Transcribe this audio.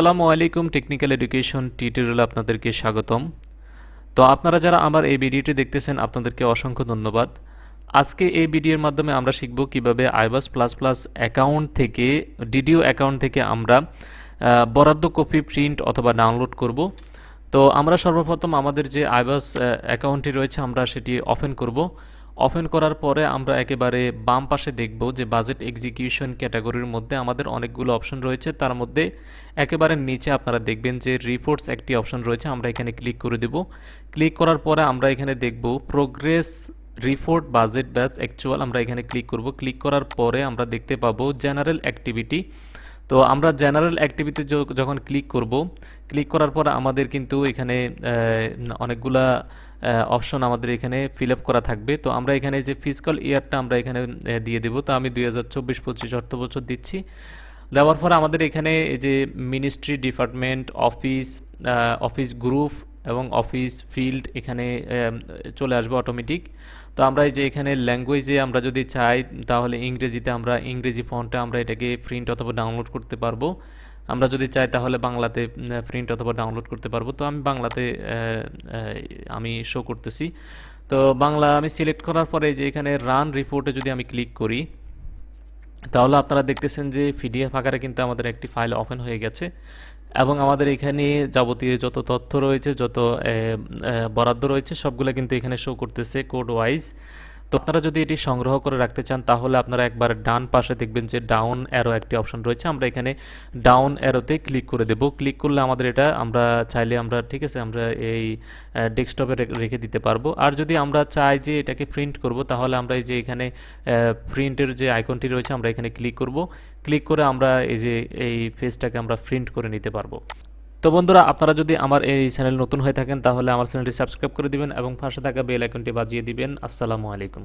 আসসালামু আলাইকুম, technical education টিউটোরিয়ালে আপনাদেরকে স্বাগতম। তো আপনারা যারা আমার এই ভিডিওটি দেখতেছেন, আপনাদেরকে অসংখ্য ধন্যবাদ। আজকে এই ভিডিওর মাধ্যমে আমরা শিখব কীভাবে আইবাস প্লাস প্লাস অ্যাকাউন্ট থেকে, ডিডিও অ্যাকাউন্ট থেকে আমরা বরাদ্দ কপি, প্রিন্ট অথবা ডাউনলোড করব। তো আমরা সর্বপ্রথম আমাদের যে আইবাস অ্যাকাউন্টটি রয়েছে আমরা সেটি ওপেন করব। ওপেন করার পরে আমরা একেবারে বাম পাশে দেখব যে বাজেট এক্সিকিউশন ক্যাটাগরির মধ্যে আমাদের অনেকগুলো অপশন রয়েছে। তার মধ্যে একেবারে নিচে আপনারা দেখবেন যে রিপোর্টস একটি অপশন রয়েছে, আমরা এখানে ক্লিক করে দেব। ক্লিক করার পরে আমরা এখানে দেখব প্রোগ্রেস রিপোর্ট বাজেট ব্যাস অ্যাকচুয়াল আমরা এখানে ক্লিক করব। ক্লিক করার পরে আমরা দেখতে পাবো জেনারেল অ্যাক্টিভিটি তো আমরা জেনারেল অ্যাক্টিভিটি যখন ক্লিক করব ক্লিক করার পর আমাদের কিন্তু এখানে অনেকগুলা অপশন আমাদের এখানে ফিল করা থাকবে। তো আমরা এখানে যে ফিজিক্যাল ইয়ারটা আমরা এখানে দিয়ে দেব, তো আমি দুই হাজার চব্বিশ পঁচিশ অর্থ বছর দিচ্ছি। দেওয়ার পর আমাদের এখানে যে ministry department office office group এবং অফিস ফিল্ড এখানে চলে আসবে অটোমেটিক তো আমরা এই যে এখানে ল্যাঙ্গুয়েজে আমরা যদি চাই, তাহলে ইংরেজিতে আমরা ইংরেজি ফন্টে আমরা এটাকে প্রিন্ট অথবা ডাউনলোড করতে পারব। আমরা যদি চাই তাহলে বাংলাতে প্রিন্ট অথবা ডাউনলোড করতে পারব। তো আমি বাংলাতে আমি শো করতেছি। তো বাংলা আমি সিলেক্ট করার পরে যে এখানে রান রিপোর্টে যদি আমি ক্লিক করি, তাহলে আপনারা দেখতেছেন যে পিডিএফ আকারে কিন্তু আমাদের একটি ফাইল ওপেন হয়ে গেছে। এবং আমাদের এখানে যাবতীয় যত তথ্য রয়েছে, যত বরাদ্দ রয়েছে, সবগুলো কিন্তু এখানে শো করতেছে কোড ওয়াইজ তো আপনারা যদি এটি সংগ্রহ করে রাখতে চান, তাহলে আপনারা একবার ডান পাশে দেখবেন যে ডাউন অ্যারো একটি অপশন রয়েছে। আমরা এখানে ডাউন অ্যারোতে ক্লিক করে দেব। ক্লিক করলে আমাদের এটা আমরা চাইলে আমরা, ঠিক আছে, আমরা এই ডেস্কটপে রেখে দিতে পারব। আর যদি আমরা চাই যে এটাকে প্রিন্ট করব, তাহলে আমরা এই যে এখানে প্রিন্টের যে আইকনটি রয়েছে, আমরা এখানে ক্লিক করব। ক্লিক করে আমরা এই যে এই পেজটাকে আমরা প্রিন্ট করে নিতে পারব। তো বন্ধুরা, আপনারা যদি আমার এই চ্যানেল নতুন হয়ে থাকেন, তাহলে আমার চ্যানেলটি সাবস্ক্রাইব করে দিবেন এবং পাশে থাকা বেল আইকনটি বাজিয়ে দিবেন। আসসালামু আলাইকুম।